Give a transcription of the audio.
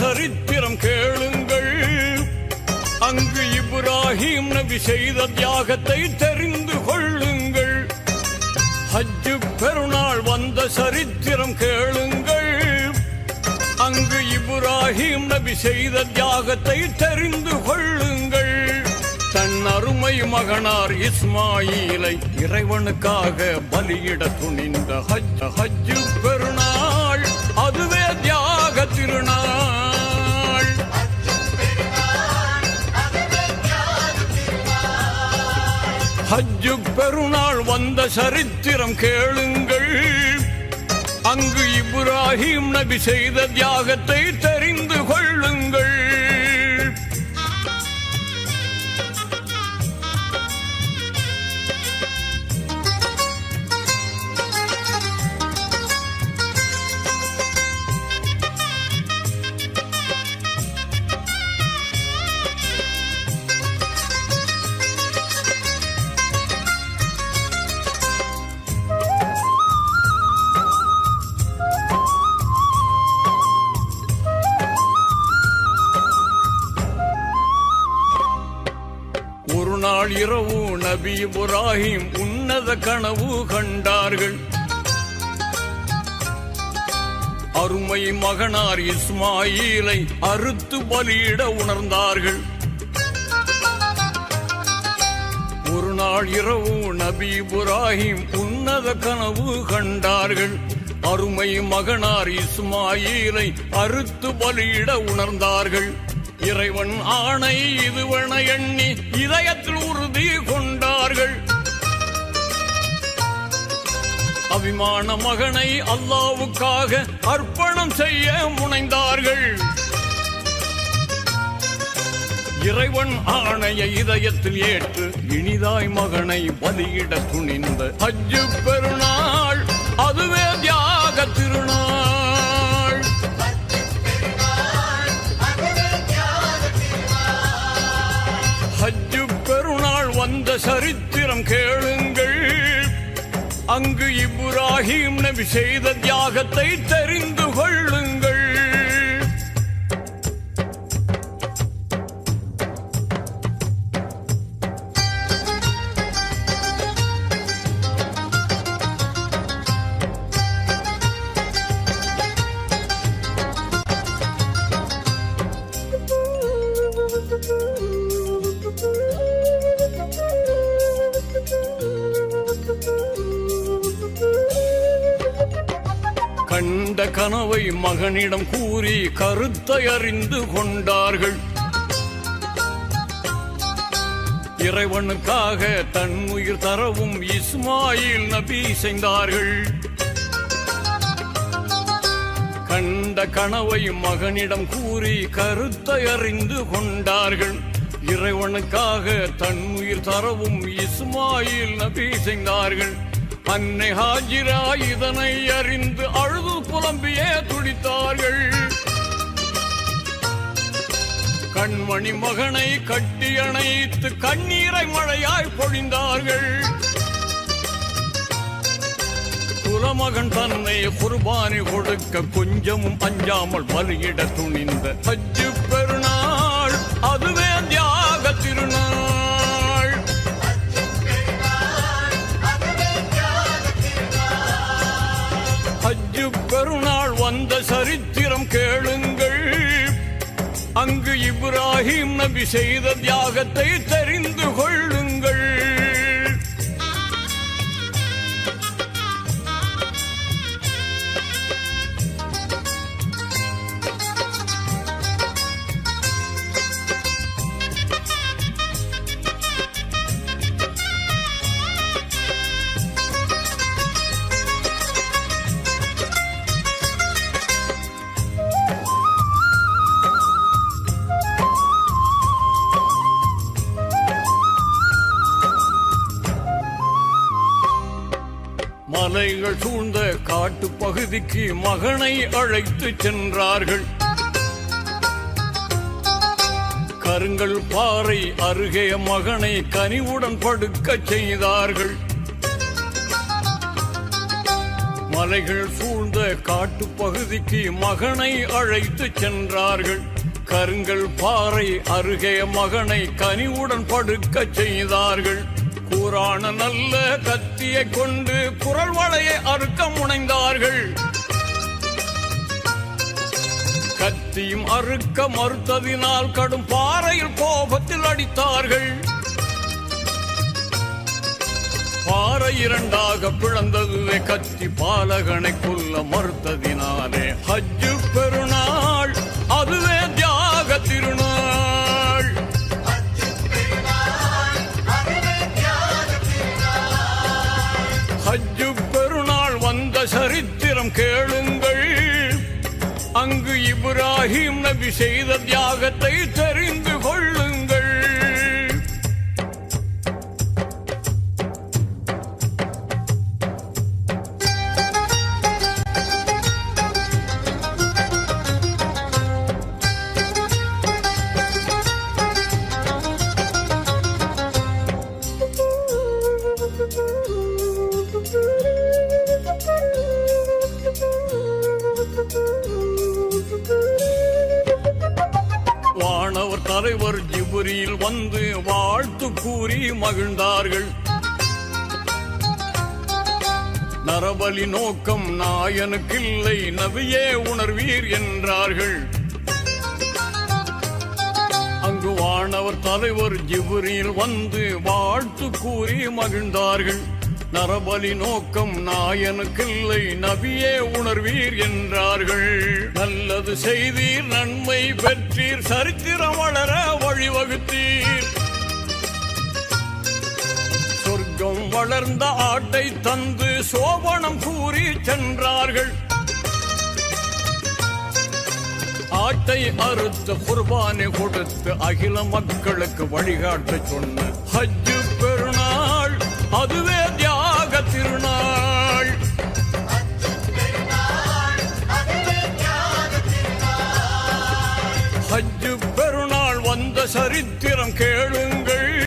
சரித்திரம் கேளுங்கள். அங்கு இப்ராஹிம் நபி செய்த தியாகத்தை தெரிந்து கொள்ளுங்கள். ஹஜ்ஜு பெருநாள் வந்த சரித்திரம் கேளுங்கள். அங்கு இப்ராஹிம் நபி செய்த தியாகத்தை தெரிந்து கொள்ளுங்கள். தன் அருமை மகனார் இஸ்மாயிலை இறைவனுக்காக பலியிட துணிந்த ஹஜ் ஹஜ்ஜு பெருநாள். அதுவே தியாக திருநாள். ஹஜ்ஜு பெருநாள் வந்த சரித்திரம் கேளுங்கள். அங்கு இப்ராஹிம் நபி செய்த தியாகத்தை தெரிந்து கொள்ளுங்கள். நபி புராஹிம் உன்னத கனவு கண்டார்கள். அருமை மகனார் இஸ்மாயிலை அறுத்து பலியிட உணர்ந்தார்கள். ஒரு நாள் இரவு நபி புராஹிம் உன்னத கனவு கண்டார்கள். அருமை மகனார் இஸ்மாயிலை அறுத்து பலியிட உணர்ந்தார்கள். இறைவன் ஆணை இதுவென எண்ணி இதயத்தில் உறுதி கொண்டு கொண்டார்கள் அபிமான மகனை அல்லாவுக்காக அர்ப்பணம் செய்ய முனைந்தார்கள். இறைவன் ஆணைய இதயத்தில் ஏற்று இனிதாய் மகனை பலியிட துணிந்த அஜு பெருண அங்கு இப்ராஹிம் நபி செய்த தியாகத்தை தெரிந்து கொள்ளுங்கள். கண்ட கனவை மகனிடம் கூறி கருத்தை அறிந்து கொண்டார்கள். இறைவனுக்காக தன் உயிர் தரவும் இஸ்மாயில் நபி செய்தார்கள். கண்ட கனவை மகனிடம் கூறி கருத்தை அறிந்து கொண்டார்கள். இறைவனுக்காக தன் உயிர் தரவும் இஸ்மாயில் நபி செய்தார்கள். அன்னை ஹாஜிரா இதனை அறிந்து அழுது புலம்பியே துடித்தார்கள். கண்மணி மகனை கட்டி அணைத்து கண்ணீரை மழையாய் பொழிந்தார்கள். குலமகன் தன்னை குர்பானி கொடுக்க கொஞ்சமும் அஞ்சாமல் பலியிட துணிந்த ஹஜ்ஜு பெருநாள் அதுவே பெருநாள் வந்த சரித்திரம் கேளுங்கள். அங்கு இப்ராஹிம் நபி செய்த தியாகத்தை தெரிந்து கொள். மலைகள் சூழ்ந்த காட்டு பகுதிக்கு மகனை அழைத்து சென்றார்கள். கருங்கல் பாறை அருகே மகனை கனிவுடன் படுக்கச் செய்தார்கள். மலைகள் சூழ்ந்த காட்டு பகுதிக்கு மகனை அழைத்து சென்றார்கள். கருங்கல் பாறை அருகே மகனை கனிவுடன் படுக்க செய்தார்கள். கூரான நல்ல கத்தியை கொண்டு குரல் வளையை அறுக்க முனைந்தார்கள் கத்தியும் அறுக்க மறுத்ததினால் கடும் பாறையில் கோபத்தில் அடித்தார்கள். பாறை இரண்டாக பிளந்ததுவே கத்தி பாலகனை கொல்ல மறுத்ததினாலே. ஹஜ்ஜு பெருநாள் அதுவே கேளுங்கள். அங்கு இப்ராஹிம் நபி செய்த தியாகத்தை தெரிந்து தலைவர் வந்து வாழ்த்து கூறி மகிழ்ந்தார்கள். நரபலி நோக்கம் நாயனுக்கில்லை நபியே உணர்வீர் என்றார்கள். அங்கு வானவர் தலைவர் ஜிபுரியில் வந்து வாழ்த்து கூறி மகிழ்ந்தார்கள். நரபலி நோக்கம் நாயனுக்கில்லை நபியே உணர்வீர் என்றார்கள். நல்லது செய்தீர் நன்மை பெற்றீர் சரித்திரம் வளர வழிவகுத்தீர். சொர்க்கம் வளர்ந்த ஆட்டை தந்து சோபனம் கூறி சென்றார்கள். ஆட்டை அறுத்து குர்பானை கொடுத்து அகில மக்களுக்கு வழிகாட்ட சொன்ன ஹஜ்ஜு ஹஜ்ஜு